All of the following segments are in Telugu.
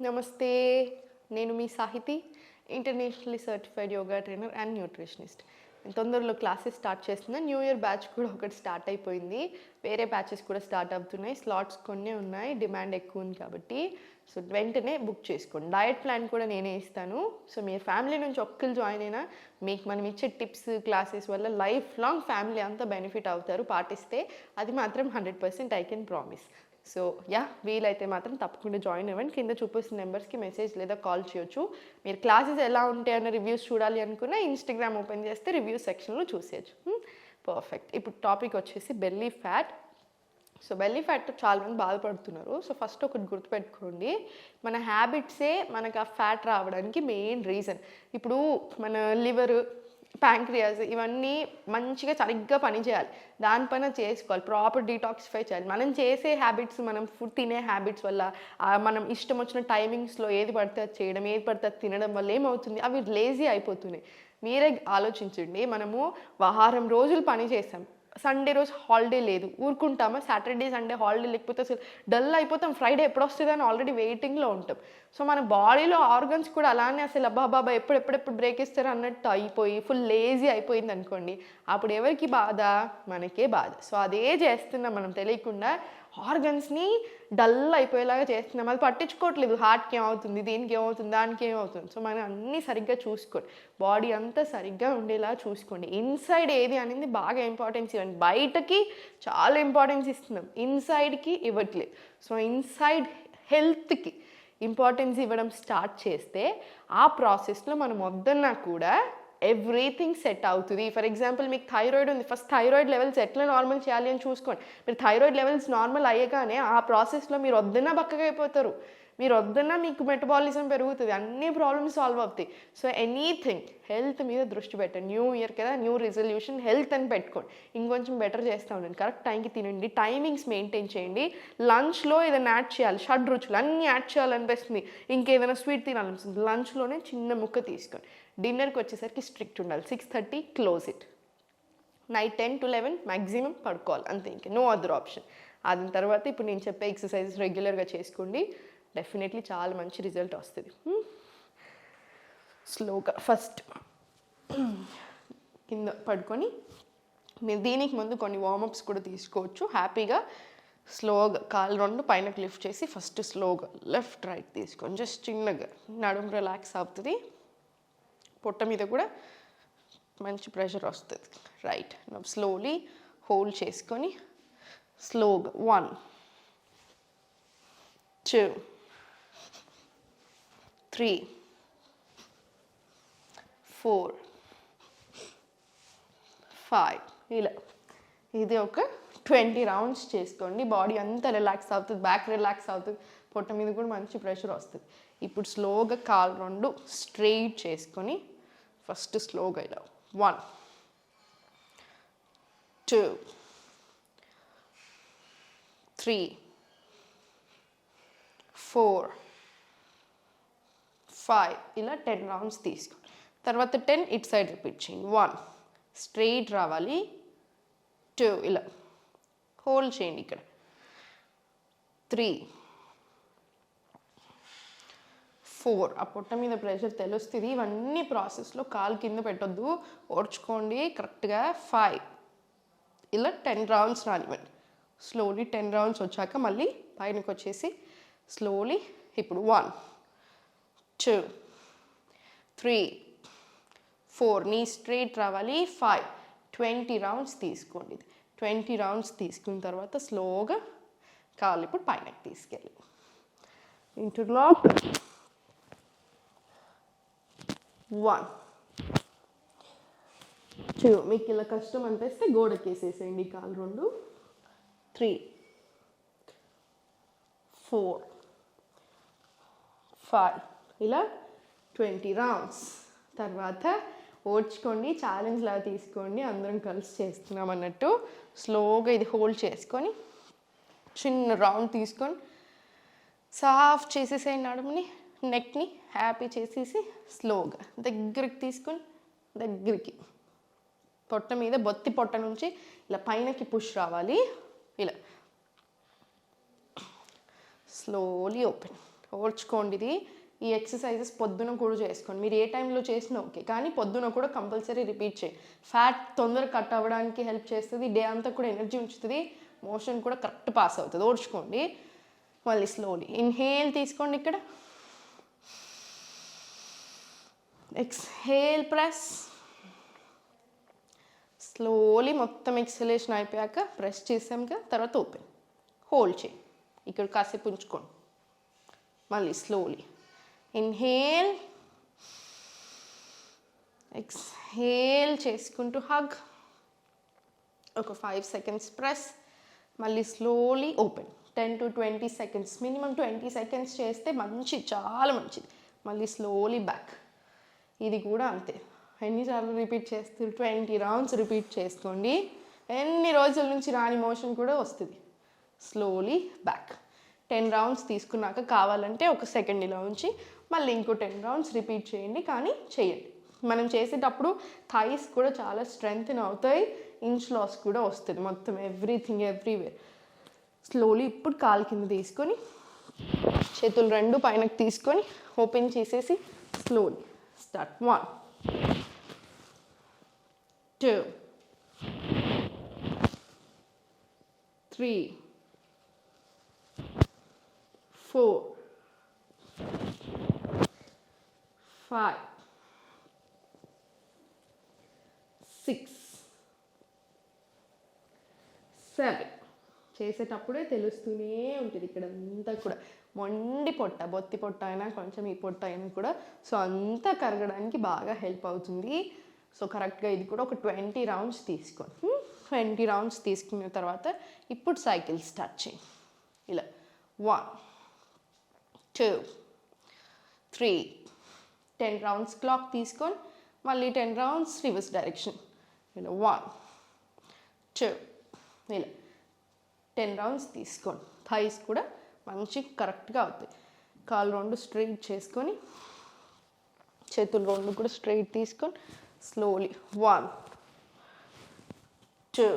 నమస్తే నేను మీ Sahiti internationally certified yoga trainer and nutritionist. నేను తొందరలో క్లాసెస్ స్టార్ట్ చేస్తున్నా న్యూ ఇయర్ బ్యాచ్ కూడా ఒకటి స్టార్ట్ అయిపోయింది. వేరే బ్యాచెస్ కూడా స్టార్ట్ అవుతున్నాయి. స్లాట్స్ కొన్ని ఉన్నాయి డిమాండ్ ఎక్కువ ఉంది కాబట్టి. సో వెంటనే బుక్ చేసుకోండి. డయట్ ప్లాన్ కూడా నేనే ఇస్తాను. సో మీరు ఫ్యామిలీ నుంచి ఒక్కరు జాయిన్ అయినా మీకు మనం ఇచ్చే టిప్స్ క్లాసెస్ వల్ల లైఫ్ లాంగ్ ఫ్యామిలీ అంతా బెనిఫిట్ అవుతారు. పాటిస్తే అది మాత్రం hundred percent I can promise. So yeah వీలైతే మాత్రం తప్పకుండా జాయిన్ అవ్వండి. కింద చూపిస్తున్న నెంబర్స్కి మెసేజ్ లేదా కాల్ చేయొచ్చు. మీరు క్లాసెస్ ఎలా ఉంటాయన్న రివ్యూస్ చూడాలి అనుకున్నా ఇన్స్టాగ్రామ్ ఓపెన్ చేస్తే రివ్యూ సెక్షన్లో చూసేయచ్చు. పర్ఫెక్ట్. ఇప్పుడు టాపిక్ వచ్చేసి బెల్లీ ఫ్యాట్. సో బెల్లీ ఫ్యాట్తో చాలా మంది బాధపడుతున్నారు. సో ఫస్ట్ ఒకటి గుర్తుపెట్టుకోండి. మన హ్యాబిట్సే మనకు ఆ ఫ్యాట్ రావడానికి మెయిన్ రీజన్. ఇప్పుడు మన లివర్ ప్యాంక్రియాస్ ఇవన్నీ మంచిగా సరిగ్గా పనిచేయాలి దానిపైన చేసుకోవాలి. ప్రాపర్ డీటాక్సిఫై చేయాలి. మనం చేసే హ్యాబిట్స్ మనం ఫుడ్ తినే హ్యాబిట్స్ వల్ల మనం ఇష్టం వచ్చిన టైమింగ్స్లో ఏది పడితే అది చేయడం ఏది పడితే అది తినడం వల్ల ఏమవుతుంది? అవి లేజీ అయిపోతున్నాయి. మీరే ఆలోచించండి. మనము వారం రోజులు పని చేసాం. సండే రోజు హాలిడే లేదు. ఊరుకుంటామా? సాటర్డే సండే హాలిడే లేకపోతే అసలు డల్ అయిపోతాం. ఫ్రైడే ఎప్పుడు వస్తుంది అని ఆల్రెడీ వెయిటింగ్లో ఉంటాం. సో మన బాడీలో ఆర్గన్స్ కూడా అలానే అసలు అబ్బా బాబా ఎప్పుడు ఎప్పుడెప్పుడు బ్రేక్ ఇస్తారు అన్నట్టు అయిపోయి ఫుల్ లేజీ అయిపోయింది అనుకోండి అప్పుడు ఎవరికి బాధ? మనకే బాధ. సో అదే చేస్తున్నాం మనం తెలియకుండా ఆర్గన్స్ని డల్ అయిపోయేలాగా చేస్తున్నాం అది పట్టించుకోవట్లేదు. హార్ట్కి ఏమవుతుంది? దీనికి ఏమవుతుంది? దానికి ఏమవుతుంది? సో మనం అన్నీ సరిగ్గా చూసుకోండి. బాడీ అంతా సరిగ్గా ఉండేలా చూసుకోండి. ఇన్సైడ్ ఏది అనేది బాగా ఇంపార్టెన్స్ ఇవ్వండి. బయటకి చాలా ఇంపార్టెన్స్ ఇస్తున్నాం. ఇన్సైడ్కి ఇవ్వట్లేదు. సో ఇన్సైడ్ హెల్త్కి ఇంపార్టెన్స్ ఇవ్వడం స్టార్ట్ చేస్తే ఆ ప్రాసెస్లో మనం వద్దన్నా కూడా ఎవ్రీథింగ్ సెట్ అవుతుంది ఫర్ ఎగ్జాంపుల్ మీకు థైరాయిడ్ ఉంది. ఫస్ట్ థైరాయిడ్ లెవెల్స్ ఎట్లా నార్మల్ చేయాలి అని చూసుకోండి. మీరు థైరాయిడ్ లెవెల్స్ నార్మల్ అయ్యగానే ఆ ప్రాసెస్లో మీరు వద్దన్నా బక్కగా అయిపోతారు. మీరు వద్దన్నా మీకు మెటబాలిజం పెరుగుతుంది. అన్ని ప్రాబ్లమ్స్ సాల్వ్ అవుతాయి. సో ఎనీథింగ్ హెల్త్ మీద దృష్టి పెట్టండి. న్యూ ఇయర్ కదా న్యూ రిజల్యూషన్ హెల్త్ అని పెట్టుకోండి. ఇంకొంచెం బెటర్ చేస్తూ ఉండండి. కరెక్ట్ టైంకి తినండి. టైమింగ్స్ మెయింటైన్ చేయండి. లంచ్లో ఏదైనా యాడ్ చేయాలి. షడ్ రుచులు అన్నీ యాడ్ చేయాలనిపిస్తుంది. ఇంకేదైనా స్వీట్ తినాలనిపిస్తుంది. లంచ్లోనే చిన్న ముక్క తీసుకోండి. డిన్నర్కి వచ్చేసరికి స్ట్రిక్ట్ ఉండాలి. Six thirty close it. Night ten to eleven maximum పడుకోవాలి. అంతే ఇంక. No other option. దాని తర్వాత ఇప్పుడు నేను చెప్పే ఎక్సర్సైజెస్ రెగ్యులర్గా చేసుకోండి. డెఫినెట్లీ చాలా మంచి రిజల్ట్ వస్తుంది. స్లోగా ఫస్ట్ కింద పడుకొని మీరు దీనికి ముందు కొన్ని వార్మప్స్ కూడా తీసుకోవచ్చు. హ్యాపీగా స్లోగా కాలు రెండు పైన లిఫ్ట్ చేసి ఫస్ట్ స్లోగా లెఫ్ట్ రైట్ తీసుకొని జస్ట్ చిన్నగా నడుము రిలాక్స్ అవుతుంది. పొట్ట మీద కూడా మంచి ప్రెషర్ వస్తుంది. రైట్ స్లోలీ హోల్డ్ చేసుకొని స్లోగా one two three four five. ఇలా. ఇది ఒక ట్వంటీ రౌండ్స్ చేసుకోండి. బాడీ అంతా రిలాక్స్ అవుతుంది. బ్యాక్ రిలాక్స్ అవుతుంది. పొట్ట మీద కూడా మంచి ప్రెషర్ వస్తుంది. ఇప్పుడు స్లోగా కాలు రెండు స్ట్రెయిట్ చేసుకొని ఫస్ట్ స్లోగా ఇలా. One two three four five ఇలా టెన్ రౌండ్స్ తీసుకోండి. తర్వాత టెన్ ఇట్ సైడ్ రిపీట్ చేయండి. వన్ స్ట్రెయిట్ రావాలి. టూ ఇలా. హోల్డ్ చేయండి ఇక్కడ. త్రీ ఫోర్ ఆ పొట్ట మీద ప్రెషర్ తెలుస్తుంది. ఇవన్నీ ప్రాసెస్లో కాలు కింద పెట్టొద్దు. ఓడ్చుకోండి. కరెక్ట్గా ఫైవ్ ఇలా టెన్ రౌండ్స్ రానివ్వండి. స్లోలీ టెన్ రౌండ్స్ వచ్చాక మళ్ళీ పైనకి వచ్చేసి స్లోలీ ఇప్పుడు one two three four knee straight రావాలి. ఫైవ్ ట్వంటీ రౌండ్స్ తీసుకోండి. ట్వంటీ రౌండ్స్ తీసుకున్న తర్వాత స్లోగా కాళ్ళు ఇప్పుడు పైనకి తీసుకెళ్ళి. ఇంటర్లాక్ వన్ టూ మీకు ఇలా కష్టం అనిపిస్తే గోడకి వేసేసేయండి కాలు రెండు. త్రీ ఫోర్ ఫైవ్ ఇలా ట్వంటీ రౌండ్స్. తర్వాత ఓడ్చుకోండి ఛాలెంజ్ లాగా తీసుకోండి అందరం కలిసి చేస్తున్నాం అన్నట్టు స్లోగా ఇది హోల్డ్ చేసుకొని చిన్న రౌండ్ తీసుకొని సాఫ్ చేసేసే నడుముని నెక్ని హ్యాపీ చేసేసి స్లోగా దగ్గరికి తీసుకొని దగ్గరికి పొట్ట మీద బొత్తి పొట్ట నుంచి ఇలా పైనకి పుష్ రావాలి. ఇలా స్లోలీ ఓపెన్ ఓడ్చుకోండి ఇది. ఈ ఎక్సర్సైజెస్ పొద్దున కూడా చేసుకోండి. మీరు ఏ టైంలో చేసినా ఓకే కానీ పొద్దున కూడా కంపల్సరీ రిపీట్ చేయి. ఫ్యాట్ తొందరగా కట్ అవ్వడానికి హెల్ప్ చేస్తుంది డే అంతా కూడా ఎనర్జీ ఉంచుతుంది మోషన్ కూడా కరెక్ట్ పాస్ అవుతుంది. ఓడ్చుకోండి. మళ్ళీ స్లోలీ ఇన్హేల్ తీసుకోండి ఇక్కడ. Exhale press. స్లోలీ మొత్తం ఎక్సలేషన్ అయిపోయాక ప్రెస్ చేసాక తర్వాత ఓపెన్. హోల్డ్ చేయి. ఇక్కడ కాసేపు ఉంచుకోండి. మళ్ళీ స్లోలీ. ఇన్హేల్ ఎక్స్హేల్ చేసుకుంటూ హగ్ ఒక ఫైవ్ సెకండ్స్ ప్రెస్ మళ్ళీ slowly open ten to twenty seconds minimum twenty seconds చేస్తే మంచి చాలా మంచిది. మళ్ళీ స్లోలీ బ్యాక్ ఇది కూడా అంతే. ఎన్నిసార్లు రిపీట్ చేస్తారు ట్వంటీ రౌండ్స్ రిపీట్ చేసుకోండి. ఎన్ని రోజుల నుంచి రాని మోషన్ కూడా వస్తుంది. స్లోలీ బ్యాక్ టెన్ రౌండ్స్ తీసుకున్నాక కావాలంటే ఒక సెకండ్ ఇలా ఉంచి మళ్ళీ ఇంకో టెన్ రౌండ్స్ రిపీట్ చేయండి కానీ చేయండి. మనం చేసేటప్పుడు థైస్ కూడా చాలా స్ట్రెంగ్త్ అవుతాయి ఇంచ్ లాస్ కూడా వస్తుంది మొత్తం ఎవ్రీథింగ్ ఎవ్రీవేర్ స్లోలీ ఇప్పుడు కాలు కింద తీసుకొని చేతులు రెండు పైనకు తీసుకొని ఓపెన్ చేసేసి slowly start one two three four five six seven చేసేటప్పుడే తెలుస్తూనే ఉంటుంది ఇక్కడ అంతా కూడా. మొండి పొట్ట బొత్తి పొట్ట అయినా కొంచెం ఈ పొట్ట అయినా కూడా సో అంతా కరగడానికి బాగా హెల్ప్ అవుతుంది. సో కరెక్ట్గా ఇది కూడా ఒక ట్వంటీ రౌండ్స్ తీసుకోండి. ట్వంటీ రౌండ్స్ తీసుకున్న తర్వాత ఇప్పుడు సైకిల్ స్టార్ట్ చేయండి ఇలా one two three ten rounds clock తీసుకొని మళ్ళీ టెన్ రౌండ్స్ రివర్స్ డైరెక్షన్ ఇలా వన్ టూ ఇలా. టెన్ రౌండ్స్ తీసుకోండి. థైస్ కూడా మంచి కరెక్ట్గా అవుతాయి. కాలు రెండు స్ట్రైట్ చేసుకొని చేతులు రెండు కూడా స్ట్రైట్ తీసుకొని slowly one two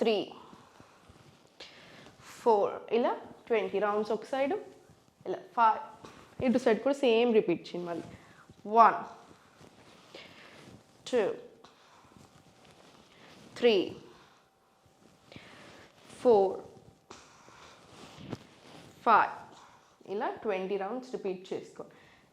three four ఇలా. ట్వంటీ రౌండ్స్ ఒక సైడు ఇలా. ఫైవ్ ఇటు సైడ్ కూడా సేమ్ రిపీట్ చేయండి మళ్ళీ. One two three four five ఇలా ట్వంటీ రౌండ్స్ రిపీట్ చేసుకో.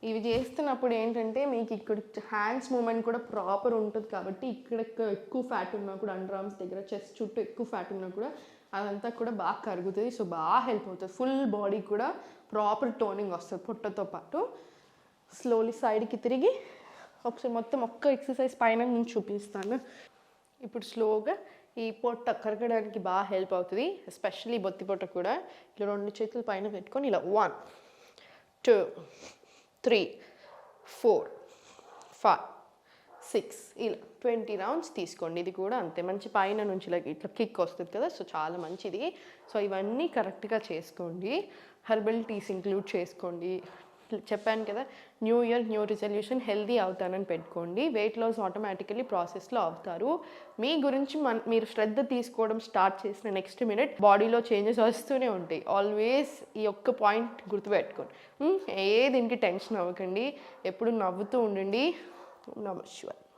ఇవి చేస్తున్నప్పుడు ఏంటంటే మీకు ఇక్కడ హ్యాండ్స్ మూమెంట్ కూడా ప్రాపర్ ఉంటుంది కాబట్టి ఇక్కడ ఎక్కువ ఫ్యాట్ ఉన్నా కూడా అండర్ ఆర్మ్స్ దగ్గర చెస్ట్ చుట్టూ ఎక్కువ ఫ్యాట్ ఉన్నా కూడా అదంతా కూడా బాగా కరుగుతుంది. సో బాగా హెల్ప్ అవుతుంది. ఫుల్ బాడీ కూడా ప్రాపర్ టోనింగ్ వస్తుంది పొట్టతో పాటు. స్లోలీ సైడ్కి తిరిగి ఒకసారి మొత్తం ఒక్క ఎక్సర్సైజ్ పైన నేను చూపిస్తాను. ఇప్పుడు స్లోగా ఈ పొట్ట కరగడానికి బాగా హెల్ప్ అవుతుంది ఎస్పెషల్లీ బొత్తి పొట్ట కూడా. ఇలా రెండు చేతులు పైన పెట్టుకొని ఇలా one two three four five. Six ఇలా ట్వంటీ రౌండ్స్ తీసుకోండి. ఇది కూడా అంతే. మంచి పైన నుంచి ఇలా ఇట్లా కిక్ వస్తుంది కదా సో చాలా మంచిది. సో ఇవన్నీ కరెక్ట్గా చేసుకోండి. హెర్బల్ టీస్ ఇంక్లూడ్ చేసుకోండి. చెప్పాను కదా new year new resolution healthy అవుతానని పెట్టుకోండి. వెయిట్ లాస్ ఆటోమేటికలీ ప్రాసెస్లో అవుతారు. మీ గురించి మన మీరు శ్రద్ధ తీసుకోవడం స్టార్ట్ చేసిన నెక్స్ట్ మినిట్ బాడీలో చేంజెస్ వస్తూనే ఉంటాయి. ఆల్వేస్ ఈ ఒక్క పాయింట్ గుర్తుపెట్టుకోండి. ఏ దీనికి టెన్షన్ అవ్వకండి. ఎప్పుడు నవ్వుతూ ఉండండి. నమస్కారం